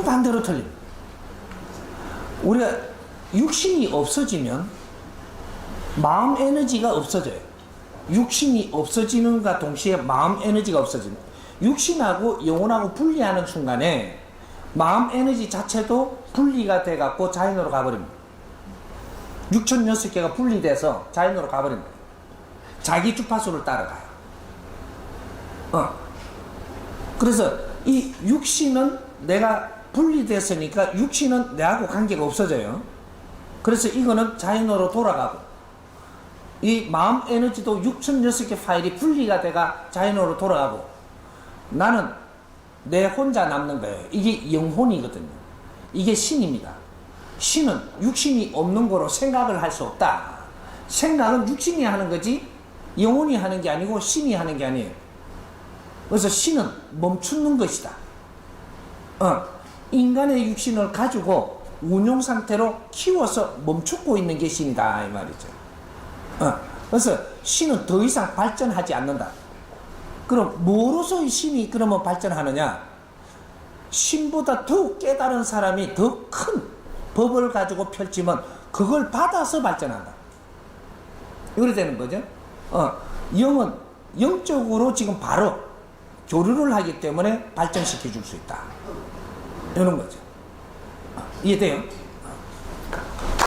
정반대로 틀립니다. 우리가 육신이 없어지면 마음 에너지가 없어져요. 육신이 없어지는가 동시에 마음 에너지가 없어집니다. 육신하고 영혼하고 분리하는 순간에 마음 에너지 자체도 분리가 돼갖고 자연으로 가버립니다. 6,006개가 분리돼서 자연으로 가버립니다. 자기 주파수를 따라가요. 어. 그래서 이 육신은 내가 분리됐으니까 육신은 내하고 관계가 없어져요. 그래서 이거는 자연으로 돌아가고 이 마음 에너지도 6,006개 파일이 분리가 돼가 자연으로 돌아가고 나는 내 혼자 남는 거예요. 이게 영혼이거든요. 이게 신입니다. 신은 육신이 없는 거로 생각을 할 수 없다. 생각은 육신이 하는 거지 영혼이 하는 게 아니고 신이 하는 게 아니에요. 그래서 신은 멈추는 것이다. 어, 인간의 육신을 가지고 운용 상태로 키워서 멈추고 있는 게 신이다 이 말이죠. 어, 그래서 신은 더 이상 발전하지 않는다. 그럼 뭐로서 이 신이 그러면 발전하느냐? 신보다 더욱 깨달은 사람이 더 큰 법을 가지고 펼치면 그걸 받아서 발전한다. 이래 되는 거죠. 어, 영은 영적으로 지금 바로 교류를 하기 때문에 발전시켜 줄 수 있다. 이런 거죠. 어, 이해돼요?